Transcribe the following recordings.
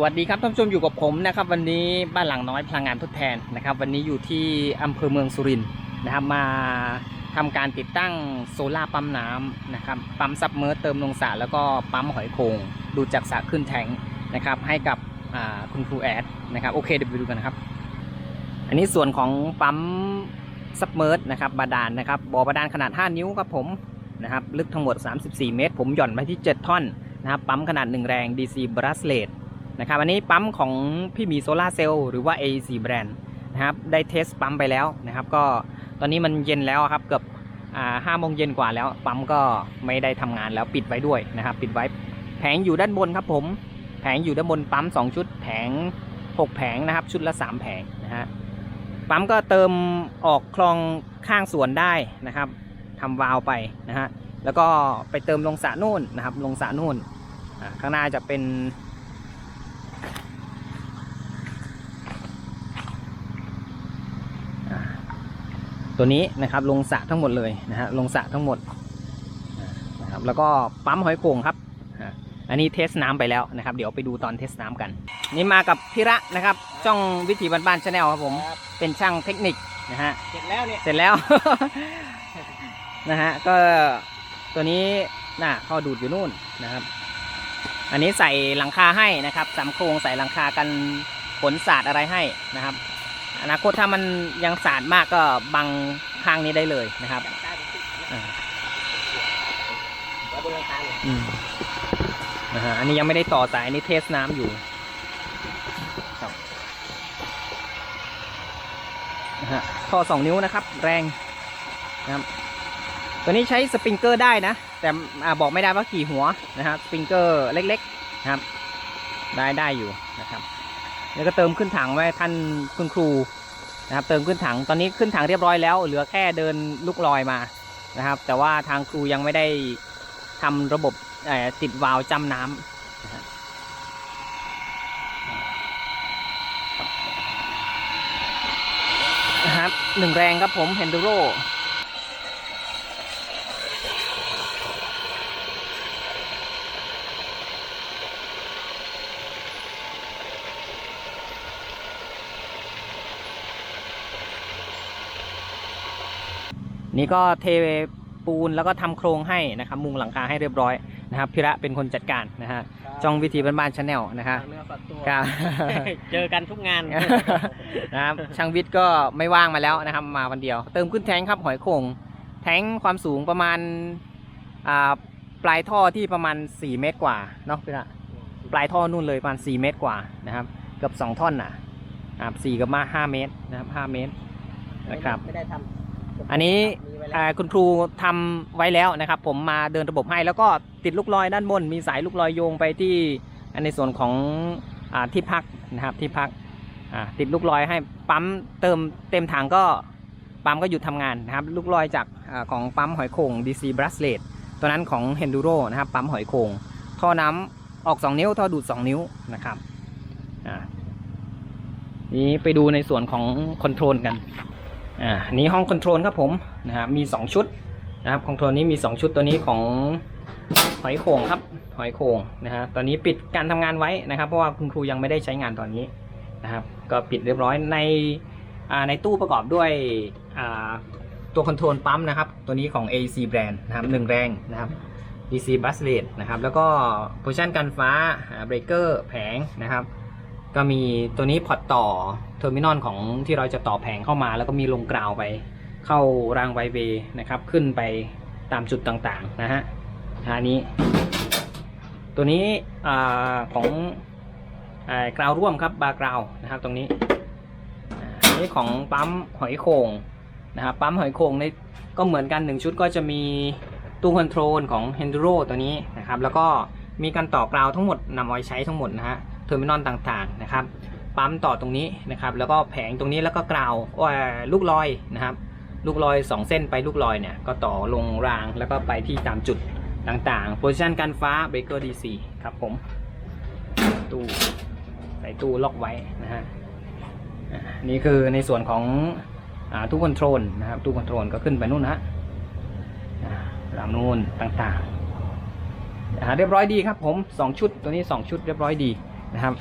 สวัสดีครับท่านผู้ชมอยู่กับผมนะครับวันนี้บ้านหลังน้อยพลังงานทดแทนนะครับ วันนี้อยู่ที่อำเภอเมืองสุรินทร์นะครับมาทำการติดตั้งโซล่าปั๊มน้ำนะครับปั๊มซับเมอร์เติมลงสระแล้วก็ปั๊มหอยโขงดูดจากสระขึ้นแทงนะครับให้กับคุณครูแอดนะครับโอเคเดี๋ยวไปดูกันนะครับ อันนี้ส่วนของปั๊มซับเมอร์นะครับบาดาลนะครับบ่อบาดาลขนาด 5 นิ้วครับผมนะครับลึกทั้งหมด 34 เมตร ผมหย่อนไปที่ 7 ท่อนนะครับปั๊มขนาด 1 แรง DC b r a s l e t นะครับอันนี้ปั๊มของพี่หมีโซลาเซลล์หรือว่า AC แบรนด์นะครับได้เทสปั๊มไปแล้วนะครับ ก็ตอนนี้มันเย็นแล้วครับเกือบห้าโมงเย็นกว่าแล้ว ปั๊มก็ไม่ได้ทำงานแล้วปิดไว้ด้วยนะครับ ปิดไว้แผงอยู่ด้านบนครับผม แผงอยู่ด้านบนปั๊ม 2 ชุด แผง 6 แผงนะครับ ชุดละ 3 แผงนะฮะปั๊มก็เติมออกคลองข้างสวนได้นะครับทำวาล์วไปนะฮะแล้วก็ไปเติมลงสระนู่นนะครับ ลงสระนู่นข้างหน้าจะเป็น ตัวนี้นะครับลงสระทั้งหมดเลยนะฮะลงสระทั้งหมดอ่านะครับแล้วก็ปั๊มหอยโข่งครับอ่าอันนี้เทสน้ำไปแล้วนะครับ เดี๋ยวไปดูตอนเทสน้ำกัน นี่มากับพิระนะครับช่องวิถีบ้านๆชาแนลครับผมเป็นช่างเทคนิคนะฮะเสร็จแล้วเนี่ยเสร็จแล้วนะฮะก็ตัวนี้น่ะข้อดูดอยู่นู่นนะครับ อันนี้ใส่หลังคาให้นะครับสามโครงใส่หลังคากันฝนสาดอะไรให้นะครับ อนาคตถ้ามันยังสาดมากก็บังข้างนี้ได้เลยนะครับนะอ่าไว้บนหลังคาเลยอืมนะฮะอันนี้ยังไม่ได้ต่อสายอันนี้เทสน้ำอยู่ครับนะฮะท่อสองนิ้วนะครับ แรงนะครับตัวนี้ใช้สปริงเกอร์ได้นะ แต่อ่าบอกไม่ได้ว่ากี่หัวนะครับสปริงเกอร์เล็กๆนะครับ ได้ได้อยู่นะครับ แล้วก็เติมขึ้นถังไว้ท่านคุณครูนะครับเติมขึ้นถังตอนนี้ขึ้นถังเรียบร้อยแล้ว เหลือแค่เดินลูกลอยมานะครับ แต่ว่าทางครูยังไม่ได้ทำระบบติดวาล์วจำน้ำนะฮะนะครับหนึ่งแรงครับผมเฮนดูโร นี่ก็เทปูนแล้วก็ทำโครงให้นะครับมุงหลังคาให้เรียบร้อยนะครับพิระเป็นคนจัดการนะฮะจ้องวิธีบ้านๆชาแนลนะฮะเนื้อฝักตัวครับเจอกันทุกงานนะครับช่างวิทย์ก็ไม่ว่างมาแล้วนะครับมาวันเดียว เติมขึ้นแทงครับหอยโข่งแทงความสูงประมาณอ่าปลายท่อที่ประมาณ 4 เมตรกว่าเนาะพี่ละปลายท่อนู่นเลยประมาณ 4 เมตรกว่านะครับเกือบ2ท่อนน่ะนะครับสี่กับมา 5 เมตรนะครับ5เมตรนะครับไม่ได้ทำ อันนี้คุณครูทำไว้แล้วนะครับ ผมมาเดินระบบให้ แล้วก็ติดลูกลอยด้านบน มีสายลูกลอยโยงไปที่ในส่วนของอที่พักนะครับที่พักติดลูกลอยให้ปั๊มเติมเต็มถังก็ปั๊มก็หยุดทำงานนะครับ ลูกลอยจากอของปั๊มหอยโข่ง DC b r a s l e t ตัวนั้นของ Henduro นะครับปั๊มหอยโข่งท่อน้ำออก 2 นิ้วท่อดูด 2 นิ้วนะครับนี้ไปดูในส่วนของคอนโทรลกัน อ่าอันนี้ห้องคอนโทรลครับผมนะครับมี 2 ชุดนะครับคอนโทรลนี้มี 2 ชุดตัวนี้ของหอยโข่งครับหอยโข่งนะฮะตอนนี้ปิดการทำงานไว้นะครับ เพราะว่าคุณครูยังไม่ได้ใช้งานตอนนี้นะครับ ก็ปิดเรียบร้อยในในตู้ประกอบด้วยตัวคอนโทรลปั๊มนะครับ ตัวนี้ของ AC แบรนด์นะครับหนึ่งแรงนะครับ DC b u s l e t นะครับ แล้วก็โพชันกันฟ้าเบรกเกอร์แผงนะครับ ก็มีตัวนี้พอร์ตต่อเทอร์มินอลของที่เราจะต่อแผงเข้ามา แล้วก็มีลงกราวไป เข้ารางไวเวนะครับขึ้นไปตามจุดต่างๆนะฮะอันนี้ ตัวนี้อของกราวร่วมครับบาร์กราวนะครับตรงนี้อันนี้ของปั๊มหอยโข่งนะครับปั๊มหอยโข่งในก็เหมือนกันหนึ่งชุดก็จะมีตู้คอนโทรลของ Henduro ตัวนี้นะครับแล้วก็มีการต่อกราวทั้งหมดนำเอาไว้ใช้ทั้งหมดนะฮะ เทอร์มินอลต่างๆนะครับปั๊มต่อตรงนี้นะครับแล้วก็แผงตรงนี้แล้วก็กราวเอ่อลูกลอยนะครับลูกลอย 2 เส้นไปลูกลอยเนี่ยก็ต่อลงรางแล้วก็ไปที่ตามจุดต่างๆโพซิชันการฟ้าเบรกเกอร์ดีซีครับผมตู้ใส่ตู้ล็อกไว้นะฮะนี่คือในส่วนของอตู้คอนโทรลนะครับตู้คอนโทรลก็ขึ้นไปนู่นนะฮะรามนู่นต่างๆอ่าเรียบร้อยดีครับผม 2 ชุดตัวนี้ 2 ชุดเรียบร้อยดี นะครับ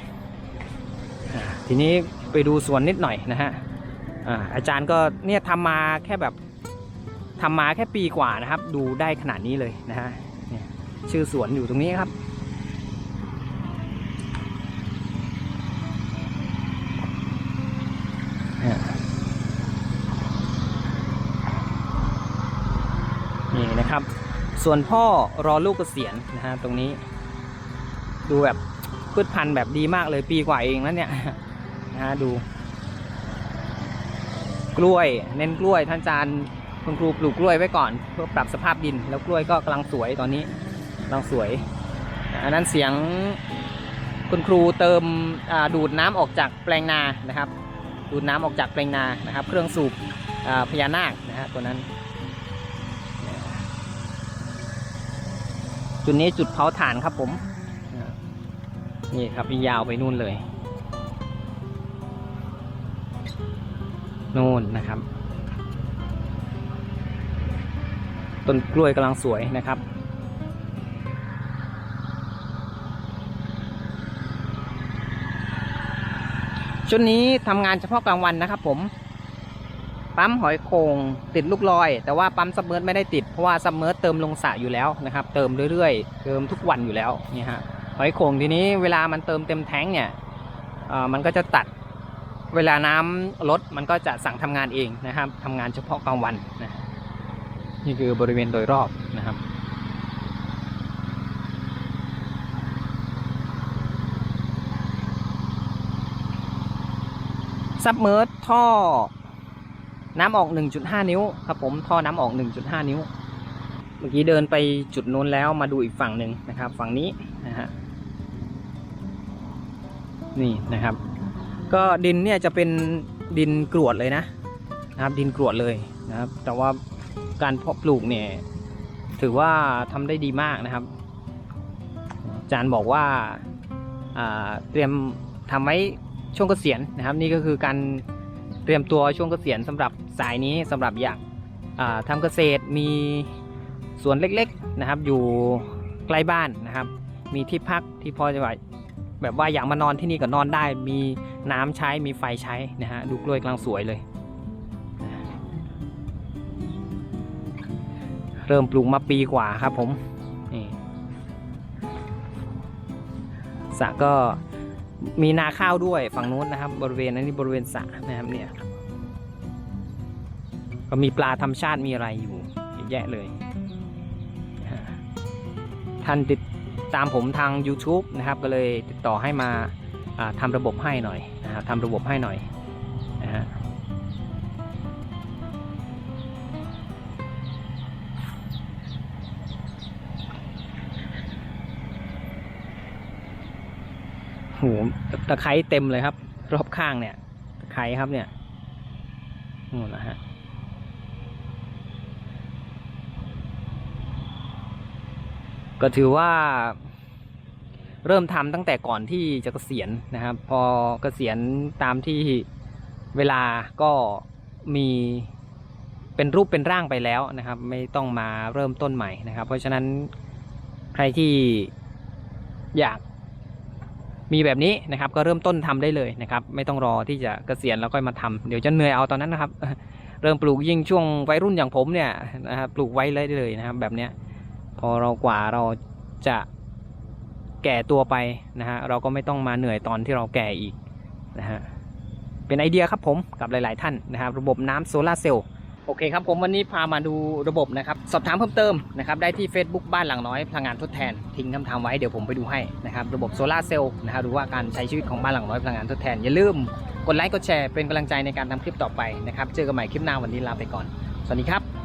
ทีนี้ไปดูสวนนิดหน่อยนะฮะอาจารย์ก็เนี่ยทำมาแค่แบบทำมาแค่ปีกว่านะครับ ดูได้ขนาดนี้เลยนะฮะชื่อสวนอยู่ตรงนี้ครับ นี่นะครับ ส่วนพ่อรอลูกเกษียณนะฮะตรงนี้ ดูแบบ พืชพันธุ์แบบดีมากเลยปีกว่าเองแล้วเนี่ยนะฮะดู กล้วย เน้นกล้วยท่านอาจารย์คุณครูปลูกกล้วยไว้ก่อน เพื่อปรับสภาพดิน แล้วกล้วยก็กำลังสวยตอนนี้กำลังสวยอันนั้นเสียงคุณครูเติมดูดน้ำออกจากแปลงนานะครับ ดูดน้ำออกจากแปลงนานะครับ เครื่องสูบพญานาคนะฮะตัวนั้น จุดนี้จุดเผาถ่านครับผม นี่ครับยาวไปนู่นเลย นู่นนะครับ ต้นกล้วยกำลังสวยนะครับชุดนี้ทำงานเฉพาะกลางวันนะครับผม ปั๊มหอยโขงติดลูกลอย แต่ว่าปั๊มซับเมอร์ไม่ได้ติด เพราะว่าซับเมอร์เติมลงสระอยู่แล้วนะครับ เติมเรื่อยๆ เติมทุกวันอยู่แล้วนี่ฮะ หอยโข่งทีนี้เวลามันเติมเต็มแท้งเนี่ยมันก็จะตัดเวลาน้ำลดมันก็จะสั่งทำงานเองนะครับทำงานเฉพาะกลางวันนะนี่คือบริเวณโดยรอบนะครับซับเมอร์ท่อน้ำออก 1.5 นิ้วครับผมท่อน้ำออก 1.5 นิ้ว เมื่อกี้เดินไปจุดนู้นแล้วมาดูอีกฝั่งหนึ่งนะครับ ฝั่งนี้นะฮะ นี่นะครับ ก็ดินเนี่ยจะเป็นดินกรวดเลยนะนะครับ ดินกรวดเลยนะครับ แต่ว่าการเพาะปลูกเนี่ยถือว่าทำได้ดีมากนะครับอาจารย์บอกว่าเตรียมทำไว้ช่วงเกษียณนะครับ นี่ก็คือการเตรียมตัวช่วงเกษียณสำหรับสายนี้สำหรับอยากอ่าทำเกษตรมีสวนเล็กๆนะครับ อยู่ใกล้บ้านนะครับ มีที่พักที่พอจะแบบ แบบว่าอยากมานอนที่นี่ก็นอนได้ มีน้ำใช้ มีไฟใช้นะฮะ ดูกล้วยกำลังสวยเลย เริ่มปลูกมาปีกว่าครับผม นี่สระก็มีนาข้าวด้วยฝั่งนู้นนะครับ บริเวณนั้นนี่บริเวณสระนะครับเนี่ย ก็มีปลาธรรมชาติมีอะไรอยู่เยอะแยะเลย ท่านติด ตามผมทาง YouTube นะครับก็เลยติดต่อให้มาอ่าทำระบบให้หน่อยนะครับทำระบบให้หน่อยนะฮะโหตะไคร้เต็มเลยครับ รอบข้างเนี่ยตะไคร้ครับเนี่ยนู่นนะฮะ ก็ถือว่า เริ่มทำตั้งแต่ก่อนที่จะเกษียณนะครับ พอเกษียณตามที่เวลาก็มีเป็นรูปเป็นร่างไปแล้วนะครับ ไม่ต้องมาเริ่มต้นใหม่นะครับ เพราะฉะนั้นใครที่อยากมีแบบนี้นะครับ ก็เริ่มต้นทำได้เลยนะครับ ไม่ต้องรอที่จะเกษียณแล้วค่อยมาทำเดี๋ยวจะเหนื่อยเอาตอนนั้นนะครับ เริ่มปลูกยิ่งช่วงวัยรุ่นอย่างผมเนี่ยนะครับปลูกไว้เลยได้เลยนะครับ แบบเนี้ย พอเรากว่าเราจะแก่ตัวไปนะฮะเราก็ไม่ต้องมาเหนื่อยตอนที่เราแก่อีกนะฮะเป็นไอเดียครับผมกับหลาย ๆ ท่านนะครับระบบน้ำโซลาร์เซลล์โอเคครับผมวันนี้พามาดูระบบนะครับสอบถามเพิ่มเติมนะครับได้ที่ Facebook บ้านหลังน้อยพลังงานทดแทน ทิ้งคำถามไว้เดี๋ยวผมไปดูให้นะครับระบบโซลาร์เซลล์นะครับหรือว่าการใช้ชีวิตของบ้านหลังน้อยพลังงานทดแทน อย่าลืมกดไลค์กดแชร์เป็นกำลังใจในการทำคลิปต่อไปนะครับเจอกันใหม่คลิปหน้าวันนี้ลาไปก่อน สวัสดีครับ